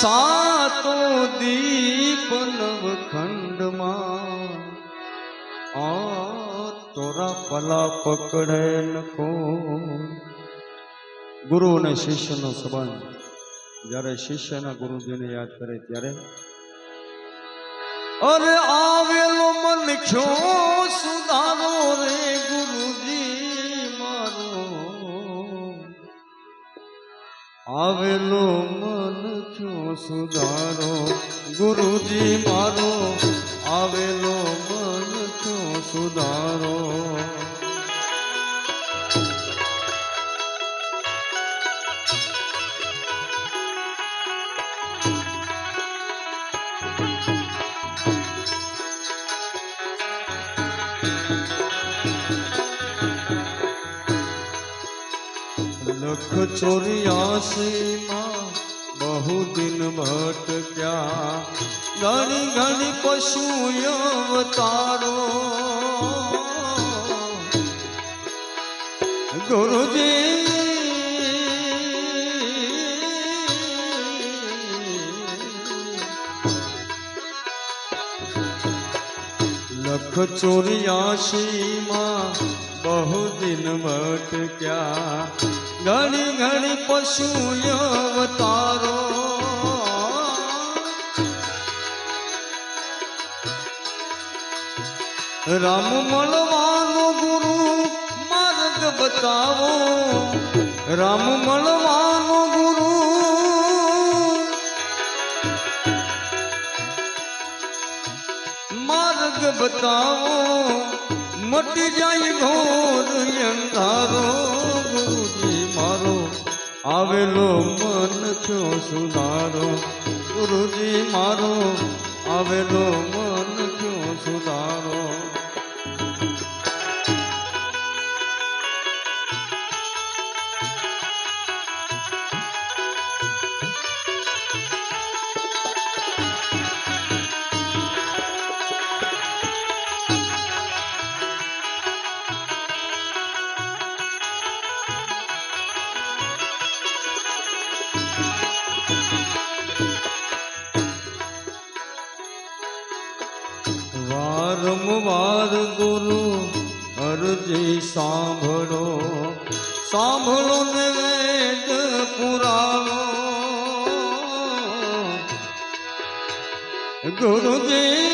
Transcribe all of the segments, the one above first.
સાતો દીપ નવખંડમાં આ તોરા પલા પકડે ન ગુરુ અને શિષ્યનો સંબંધ. જ્યારે શિષ્યના ગુરુજીને યાદ કરે ત્યારે, અરે આવેલો મન ખ્યો સુધારો રે ગુરુજી મારો. આવેલો મન સુધારો ગુરુજી મારો આવેલો મન છો સુધારો લખ ચોર્યાસી માં બહુ દિન ભટક્યા ઘણી ઘણી પશુ અવતારો ગુરુજી લખ ચોર્યાસી માં બહુ દિન ભટક્યા ઘણી ઘણી પશુ અવતારો રામ મળવાનો ગુરુ માર્ગ બતાવો. રામ મળવાનો ગુરુ માર્ગ બતાવો. મટી જાય ઘોર અંધારો. ગુરુજી મારો, આવેલો મન છો સુધારો. ગુરુજી મારો, આવેલો મન વારંવાર ગુરુ અરજી સાંભળો. સાંભળો ને વેદ પુરાણો. ગુરુજી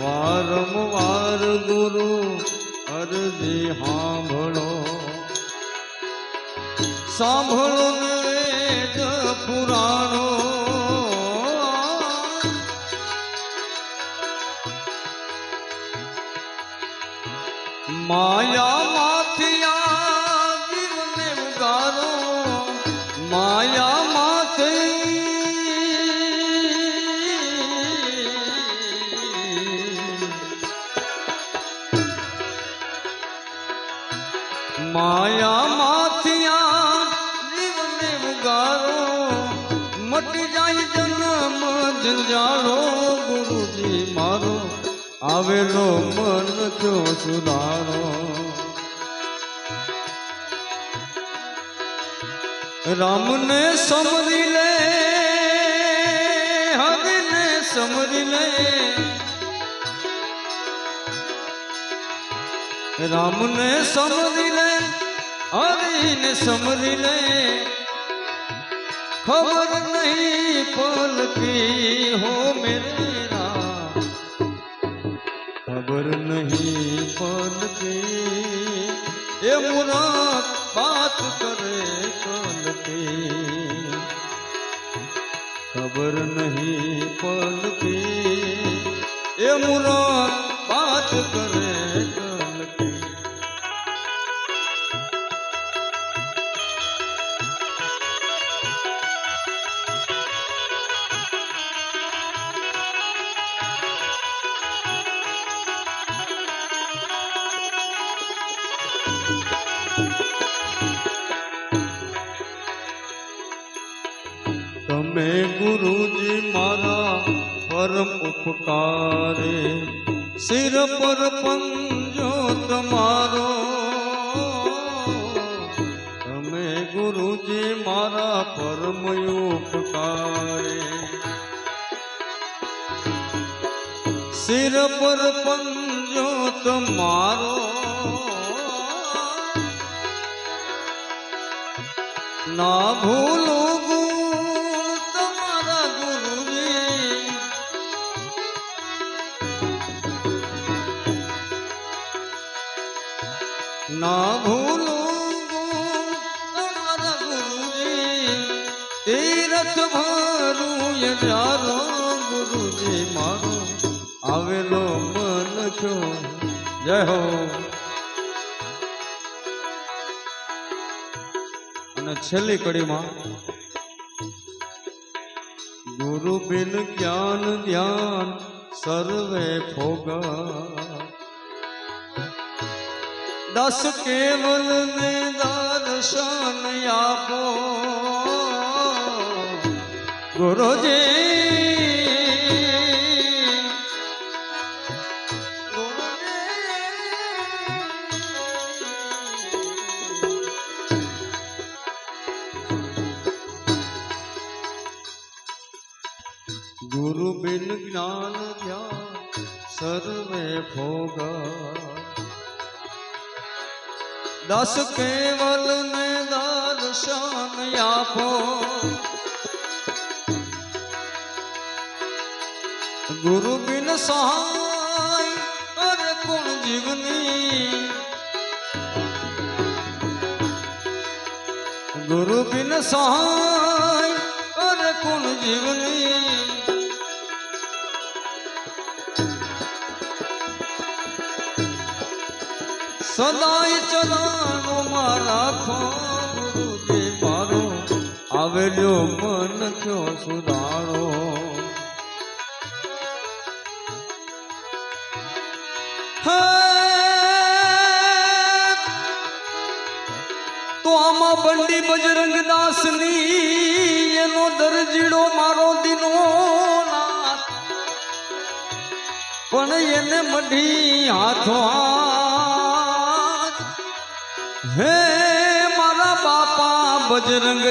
વારંવાર ગુરુ અરજી સાંભળો સાંભળો ને વેદ પુરાણો. માયા મટી જાય જન્મ જંજાળો ગુરુજી મારો. આવેલો મન જો સુધારો. રામને સમરી લે હરિને સમરી લે. રામને સમરી લે હરિને સમરી લે. ખબર નહીં પલકી હો મેરે. રામ ખબર નહીં પલકી એ મુરાદ બાત કરે કલકી ખબર નહીં પલકી એ મુરાદ બાત समय गुरु जी मारा, परम उपकार। सिर पर पंजो तुम्हारो समय गुरु जी मारा, परम उपकार। सिर पर पंजो तुम्हारो ना भूल તીરથ મારું યારો ગુરુજી મારો આવેલો મન છો, જય હો. અને છેલ્લી કડીમાં, ગુરુ બિન જ્ઞાન ધ્યાન સર્વે ભોગા. દસ કેવલ ને દર્શન ગુરુજી ગુરુ બિન જ્ઞાન ધ્યાન સર્વે ભોગા દસ કેવલ ને દર્શન આપો ગુરુ બિન સહાય અરે કોણ જીવની ગુરુ બિન સહાય અરે કોણ જીવની સદાય ચલાનો મારા ખો ગુરુજી મારો આવેલો મન કયો સુધારો તો આમાં બંડી બજરંગ દાસની એનો દરજીડો મારો દીનો પણ એને મઢી હાથો હે મારા બાપા બજરંગ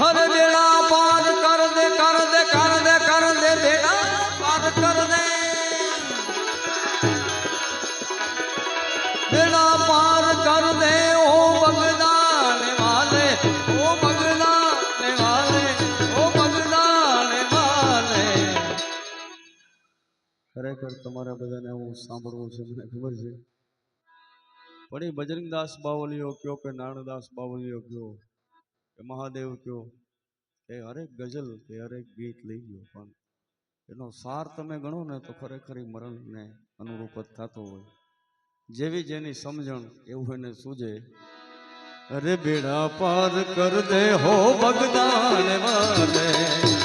હર બેડા પાર કર દે કર દે કર દે કર દે બેડા પાર કર દે બેડા પાર કર દે ઓ બગદાન વાલે, ઓ બગદાન વાલે, ઓ બગદાન વાલે. ખરેખર તમારા બધાને હું સાંભળવું છે, મને ખબર છે. પણ એ બજરંગદાસ બાવલીઓ કયો કે નાણદાસ બાવલીઓ કયો? કે મહાદેવ કયો? એ હરેક ગઝલ, કે હરેક ગીત લઈ ગયો. પણ એનો સાર તમે ગણો ને તો ખરેખર મરણને અનુરૂપ જ થતો હોય. જેવી જેની સમજણ એવું એને સૂજે. અરે બેડા પાર કર દે હો ભગદાન વાલે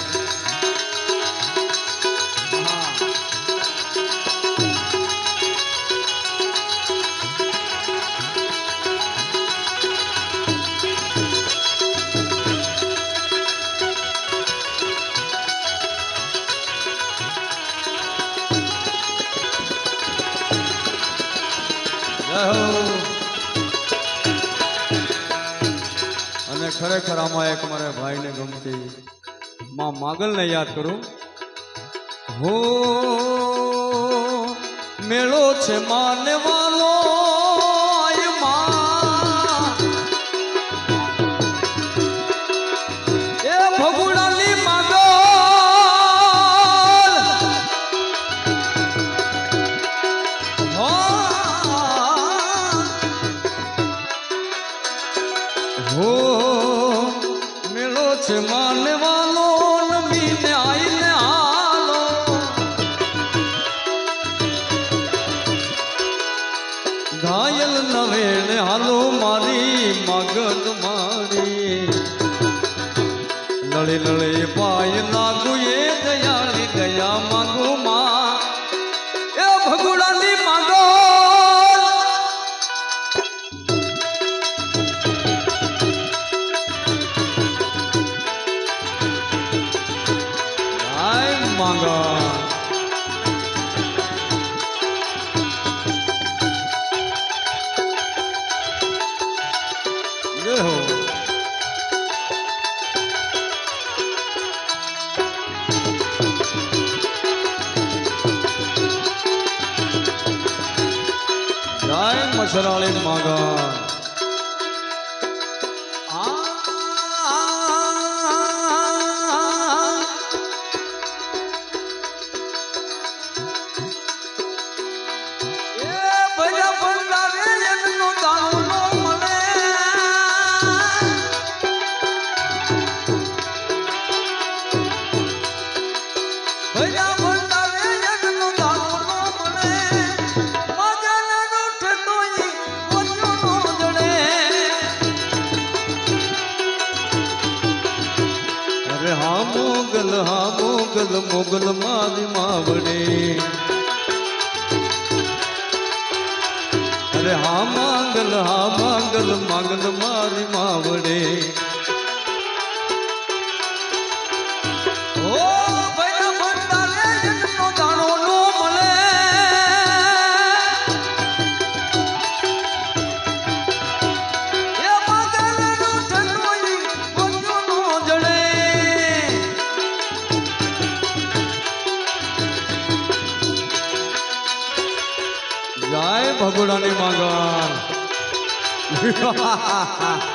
ખરેખર આમાં એક મારે ભાઈને ગમતી. માં માગલને યાદ કરું. હો મેળો છે માને લળી લળી પાય નાગુ szerelem magam. હા, મોગલ હા, મોગલ મોગલ મારી માવડે. અરે હા, માંગલ હા, માંગલ માંગલ મારી માવડે. ha ha ha ha